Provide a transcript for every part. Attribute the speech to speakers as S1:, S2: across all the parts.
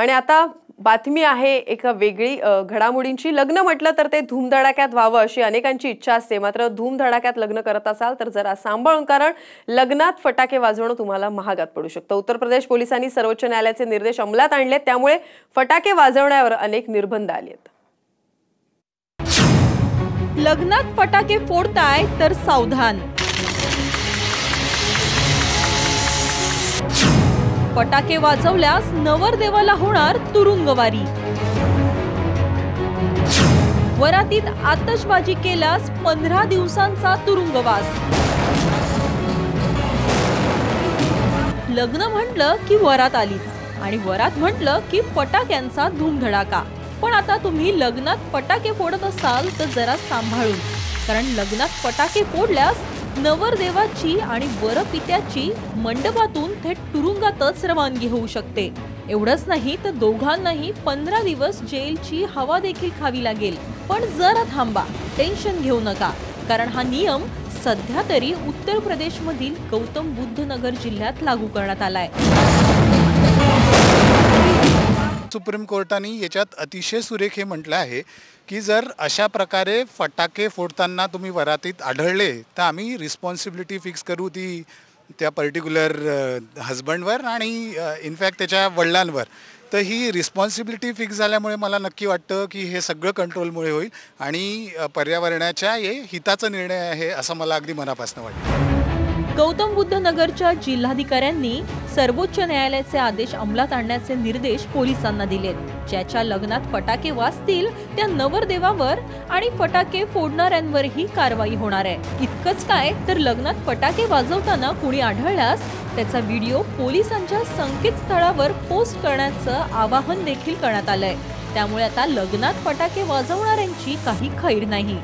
S1: आणि आता बातमी आहे एका वेगळी घडामोडींची. लग्न म्हटलं तर ते धूमधडाक्यात व्हावं अशी अनेकांची इच्छा असते. मात्र धूमधडाक्यात लग्न करत असाल तर जरा सांभाळून कारण लग्नात फटाके वाजवणं तुम्हाला महागात पडू शकतं. उत्तर प्रदेश पोलिसांनी सर्वोच्च न्यायालयाचे निर्देश अंमलात आणले त्यामुळे फटाके वाजवण्यावर अनेक निर्बंध आले आहेत.
S2: लग्नात फटाके फोडताय तर सावधान. फटाके वाजवल्यास नवरदेवाला होणार तुरुंगवारी. वरातीत आतषबाजी केल्यास पंधरा दिवसांचा तुरुंगवास. लग्न म्हटलं की वरात आलीच आणि वरात म्हटलं की फटाक्यांचा धूमधडाका. पण आता तुम्ही लग्नात फटाके फोडत असाल तर जरा सांभाळून. कारण लग्नात फटाके फोडल्यास नवरदेवाची आणि वरपित्याची मंडपातून थेट तुरुंगातच रवानगी होऊ शकते. एवढंच नाही तर दोघांनाही पंधरा दिवस जेलची हवा देखील खावी लागेल. पण जरा थांबा टेन्शन घेऊ नका. कारण हा नियम सध्या तरी उत्तर प्रदेशमधील गौतम बुद्ध नगर जिल्ह्यात लागू करण्यात आलाय.
S3: सुप्रीम कोर्टाने याच्यात अतिशय सुरेख हे म्हटलं आहे. की जर अशा प्रकारे फटाके फोडताना तुम्ही वरातीत आढळले तर आम्ही रिस्पॉन्सिबिलिटी फिक्स करू ती त्या पर्टिक्युलर हजबंडवर आणि इनफॅक्ट त्याच्या वडिलांवर. तर ही रिस्पॉन्सिबिलिटी फिक्स झाल्यामुळे मला नक्की वाटतं की हे सगळं कंट्रोलमुळे होईल आणि पर्यावरणाच्या हे हिताचा निर्णय आहे असं मला अगदी मनापासून वाटतं.
S2: गौतम बुद्ध नगरच्या जिल्हाधिकाऱ्यांनी सर्वोच्च न्यायालयाचे आदेश अंमलात आणण्याचे निर्देश पोलिसांना दिलेत. ज्याच्या लग्नात फटाके वाजतील त्या नवरदेवावर आणि फटाके फोडणाऱ्यांवरही कारवाई होणार आहे. इतकंच काय तर लग्नात फटाके वाजवताना कुणी आढळल्यास त्याचा व्हिडिओ पोलिसांच्या संकेतस्थळावर पोस्ट करण्याचं आवाहन देखील करण्यात आलंय. त्यामुळे आता लग्नात फटाके वाजवणाऱ्यांची काही खैर नाही.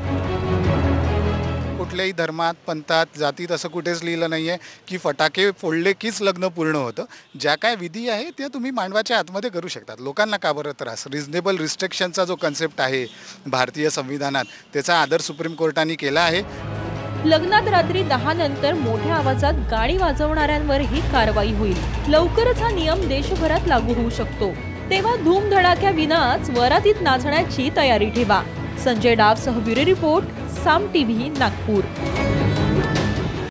S3: कुठल्याही धर्मात पंथात जातीत असं कुठेच लिहिलं नाही आहे की फटाके फोडले कीच लग्न पूर्ण होतं. ज्या काय विधी आहे त्या तुम्ही मांडवाच्या आतमध्ये करू शकतात. लोकांना का बरं त्रास? रिझनेबल रिस्ट्रिक्शनचा जो कन्सेप्ट आहे भारतीय संविधानात त्याचा आदर सुप्रीम कोर्टाने केला आहे.
S2: लग्नात रात्री दहा नंतर मोठ्या आवाजात गाणी वाजवणाऱ्यांवरही कारवाई होईल. लवकरच हा नियम देशभरात लागू होऊ शकतो. तेव्हा धूमधडाक्या विनाच वरातीत नाचण्याची तयारी ठेवा. Sanjay डावसह bureau report Saam TV Nagpur.